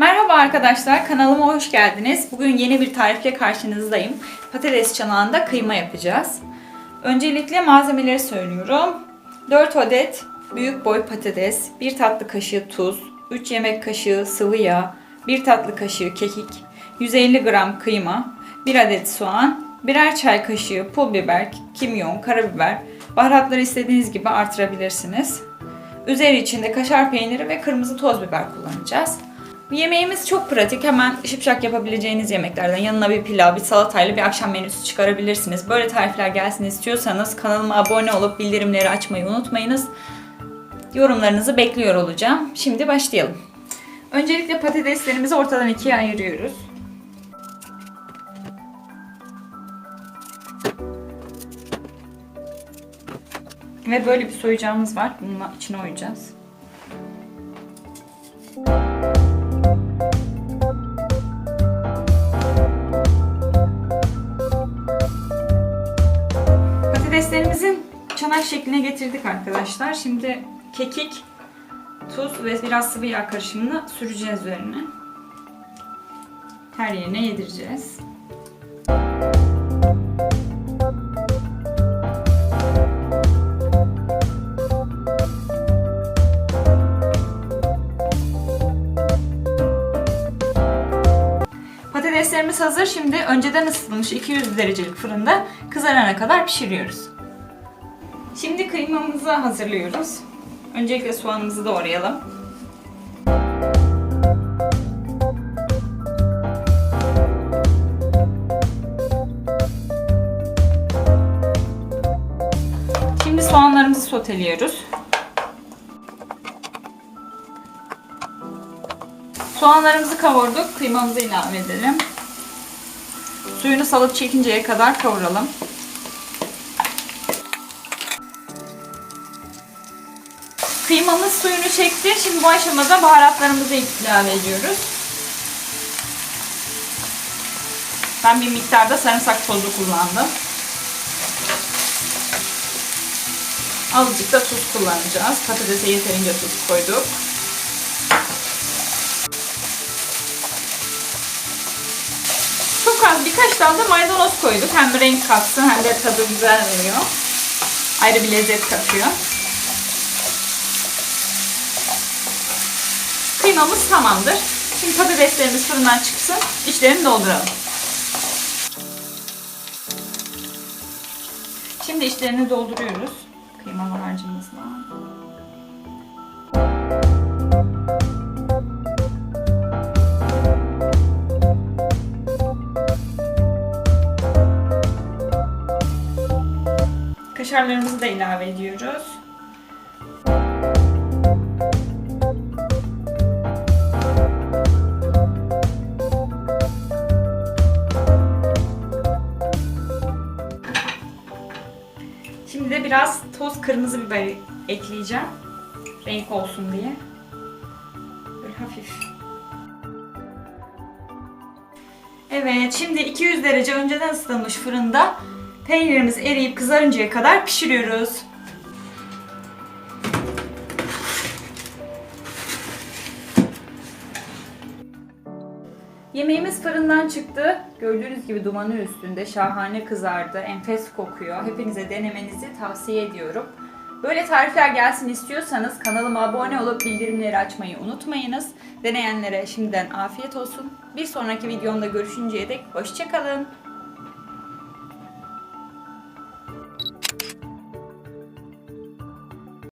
Merhaba arkadaşlar, kanalıma hoş geldiniz. Bugün yeni bir tarifle karşınızdayım. Patates çanağında kıyma yapacağız. Öncelikle malzemeleri söylüyorum. 4 adet büyük boy patates, 1 tatlı kaşığı tuz, 3 yemek kaşığı sıvı yağ, 1 tatlı kaşığı kekik, 150 gram kıyma, 1 adet soğan, birer çay kaşığı pul biber, kimyon, karabiber, baharatları istediğiniz gibi artırabilirsiniz. Üzeri içinde kaşar peyniri ve kırmızı toz biber kullanacağız. Yemeğimiz çok pratik. Hemen şıpşak yapabileceğiniz yemeklerden. Yanına bir pilav, bir salatayla bir akşam menüsü çıkarabilirsiniz. Böyle tarifler gelsin istiyorsanız kanalıma abone olup bildirimleri açmayı unutmayınız. Yorumlarınızı bekliyor olacağım. Şimdi başlayalım. Öncelikle patateslerimizi ortadan ikiye ayırıyoruz. Ve böyle bir soyacağımız var. Bununla içine oyacağız. Çanak şekline getirdik arkadaşlar. Şimdi kekik, tuz ve biraz sıvı yağ karışımını süreceğiz üzerine. Her yerine yedireceğiz. Patateslerimiz hazır. Şimdi önceden ısıtılmış 200 derecelik fırında kızarana kadar pişiriyoruz. Şimdi kıymamızı hazırlıyoruz. Öncelikle soğanımızı doğrayalım. Şimdi soğanlarımızı soteliyoruz. Soğanlarımızı kavurduk. Kıymamızı ilave edelim. Suyunu salıp çekinceye kadar kavuralım. Kıymamız suyunu çekti. Şimdi bu aşamada baharatlarımızı ilave ediyoruz. Ben bir miktarda sarımsak tozu kullandım. Azıcık da tuz kullanacağız. Patatese yeterince tuz koyduk. Çok az birkaç tane de maydanoz koyduk. Hem renk katsın hem de tadı güzel veriyor. Ayrı bir lezzet katıyor. Kıymamız tamamdır. Şimdi patateslerimiz fırından çıksın. İçlerini dolduralım. Şimdi içlerini dolduruyoruz. Kıymalı harcımızla. Kaşarlarımızı da ilave ediyoruz. Biraz toz kırmızı biber ekleyeceğim. Renk olsun diye. Böyle hafif. Evet, şimdi 200 derece önceden ısıtılmış fırında peynirimiz eriyip kızarıncaya kadar pişiriyoruz. Yemeğimiz fırından çıktı. Gördüğünüz gibi dumanı üstünde şahane kızardı. Enfes kokuyor. Hepinize denemenizi tavsiye ediyorum. Böyle tarifler gelsin istiyorsanız kanalıma abone olup bildirimleri açmayı unutmayınız. Deneyenlere şimdiden afiyet olsun. Bir sonraki videomda görüşünceye dek hoşçakalın.